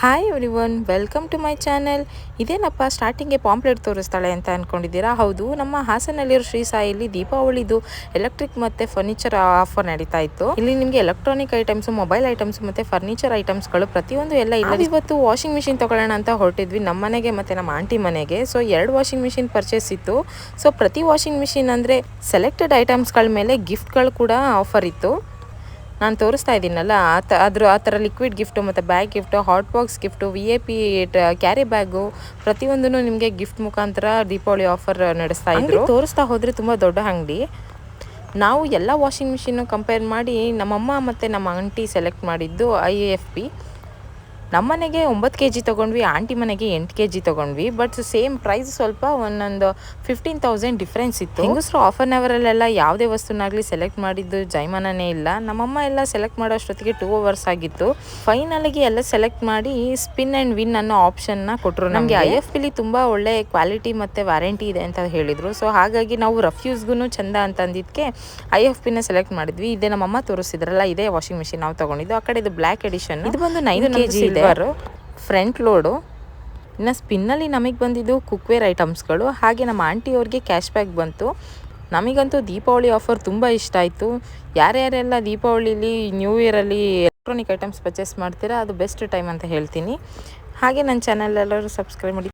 Hi everyone welcome to my channel ಇದೇನಪ್ಪ ಸ್ಟಾರ್ಟಿಂಗ್ಗೆ pamphlet ತೋರಿಸ್ತಾಳೆ ಅಂತ ಅಂದ್ಕೊಂಡಿದ್ದೀರಾ ಹೌದು ನಮ್ಮ ಹಾಸನಲ್ಲಿರೋ ಶ್ರೀ ಸಾಯಿಲಿ ದೀಪಾವಳಿದು ಎಲೆಕ್ಟ್ರಿಕ್ ಮತ್ತು ಫರ್ನಿಚರ್ ಆಫರ್ ನಡೀತಾ ಇತ್ತು. ಇಲ್ಲಿ ನಿಮಗೆ ಎಲೆಕ್ಟ್ರಾನಿಕ್ ಐಟಮ್ಸ್ ಮೊಬೈಲ್ ಐಟಮ್ಸ್ ಮತ್ತು ಫರ್ನಿಚರ್ ಐಟಮ್ಸ್ಗಳು ಪ್ರತಿಯೊಂದು ಎಲ್ಲ ಇಲ್ಲ. ಇವತ್ತು ವಾಷಿಂಗ್ ಮಿಷಿನ್ ತಗೊಳ್ಳೋಣ ಅಂತ ಹೊರಟಿದ್ವಿ. ನಮ್ಮ ಮನೆಗೆ ಮತ್ತು ನಮ್ಮ ಆಂಟಿ ಮನೆಗೆ. ಸೊ ಎರಡು ವಾಷಿಂಗ್ ಮಿಷಿನ್ ಪರ್ಚೇಸ್ ಇತ್ತು. ಸೊ ಪ್ರತಿ ವಾಷಿಂಗ್ ಮಿಷಿನ್ ಅಂದರೆ ಸೆಲೆಕ್ಟೆಡ್ ಐಟಮ್ಸ್ಗಳ ಮೇಲೆ ಗಿಫ್ಟ್ಗಳು ಕೂಡ ಆಫರ್ ಇತ್ತು. ನಾನು ತೋರಿಸ್ತಾ ಇದ್ದೀನಲ್ಲ, ಆ ತ ಅದ್ರ ಆ ಥರ ಲಿಕ್ವಿಡ್ ಗಿಫ್ಟು ಮತ್ತು bag gift hot box gift V A P carry bag ಪ್ರತಿಯೊಂದೂ ನಿಮಗೆ ಗಿಫ್ಟ್ ಮುಖಾಂತರ ದೀಪಾವಳಿ ಆಫರ್ ನಡೆಸ್ತಾ ಇದ್ರು. ತೋರಿಸ್ತಾ ಹೋದರೆ ತುಂಬ ದೊಡ್ಡ ಅಂಗಡಿ. ನಾವು ಎಲ್ಲ ವಾಷಿಂಗ್ ಮಿಷಿನ್ನು ಕಂಪೇರ್ ಮಾಡಿ ನಮ್ಮಮ್ಮ ಮತ್ತು ನಮ್ಮ ಆಂಟಿ ಸೆಲೆಕ್ಟ್ ಮಾಡಿದ್ದು ಐ ಎಫ್ ಪಿ ನಮ್ಮನೆಗೆ ಒಂಬತ್ತು ಕೆ ಜಿ ತೊಗೊಂಡ್ವಿ ಆಂಟಿ ಮನೆಗೆ ಎಂಟು ಕೆ ಜಿ ತೊಗೊಂಡ್ವಿ ಬಟ್ ಸೇಮ್ ಪ್ರೈಸ್ ಸ್ವಲ್ಪ ಒಂದೊಂದು ಫಿಫ್ಟೀನ್ ತೌಸಂಡ್ ಡಿಫ್ರೆನ್ಸ್ ಇತ್ತು. ಹೆಂಗಸ್ರು ಆಫರ್ ಆನ್ ಅವರಲ್ಲೆಲ್ಲ ಯಾವುದೇ ವಸ್ತುನಾಗಲಿ ಸೆಲೆಕ್ಟ್ ಮಾಡಿದ್ದು ಜೈಮಾನನೇ ಇಲ್ಲ. ನಮ್ಮಮ್ಮ ಎಲ್ಲ ಸೆಲೆಕ್ಟ್ ಮಾಡೋ ಅಷ್ಟೊತ್ತಿಗೆ ಟೂ ಅವರ್ಸ್ ಆಗಿತ್ತು ಫೈನಲಿಗೆ ಎಲ್ಲ ಸೆಲೆಕ್ಟ್ ಮಾಡಿ ಸ್ಪಿನ್ ಆ್ಯಂಡ್ ವಿನ್ ಅನ್ನೋ ಆಪ್ಷನ್ನ ಕೊಟ್ಟರು ನಮಗೆ. ಐ ಎಫ್ ಪಿಲಿ ತುಂಬ ಒಳ್ಳೆ ಕ್ವಾಲಿಟಿ ಮತ್ತು ವ್ಯಾರಂಟಿ ಇದೆ ಅಂತ ಹೇಳಿದರು. ಸೊ ಹಾಗಾಗಿ ನಾವು ರಫ್ಯೂಸ್ಗೂ ಚಂದ ಅಂತ ಅಂದಿದ್ದಕ್ಕೆ ಐ ಎಫ್ ಪಿನ ಸೆಲೆಕ್ಟ್ ಮಾಡಿದ್ವಿ. ಇದೇ ನಮ್ಮಮ್ಮ ತೋರಿಸಿದ್ರಲ್ಲ ಇದೇ ವಾಷಿಂಗ್ ಮಿಷಿನ್ ನಾವು ತೊಗೊಂಡಿದ್ದು. ಆ ಕಡೆ ಇದು ಬ್ಲ್ಯಾಕ್ ಎಡಿಷನ್ ಇದು ಬಂದು ನೈನ್ ಕೆ ಜಿ ಇದೆ. ಫ್ರಂಟ್ ಲೋಡು ಇನ್ನು ಸ್ಪಿನ್ನಲ್ಲಿ ನಮಗೆ ಬಂದಿದ್ದು ಕುಕ್ವೇರ್ ಐಟಮ್ಸ್ಗಳು ಹಾಗೆ ನಮ್ಮ ಆಂಟಿಯವ್ರಿಗೆ ಕ್ಯಾಶ್ ಬ್ಯಾಕ್ ಬಂತು. ನಮಗಂತೂ ದೀಪಾವಳಿ ಆಫರ್ ತುಂಬ ಇಷ್ಟ ಆಯಿತು. ಯಾರ್ಯಾರೆಲ್ಲ ದೀಪಾವಳಿಲಿ ನ್ಯೂ ಇಯರಲ್ಲಿ ಎಲೆಕ್ಟ್ರಾನಿಕ್ ಐಟಮ್ಸ್ ಪರ್ಚೇಸ್ ಮಾಡ್ತೀರಾ, ಅದು ಬೆಸ್ಟ್ ಟೈಮ್ ಅಂತ ಹೇಳ್ತೀನಿ. ಹಾಗೆ ನನ್ನ ಚಾನಲ್ ಎಲ್ಲರೂ ಸಬ್ಸ್ಕ್ರೈಬ್ ಮಾಡಿ.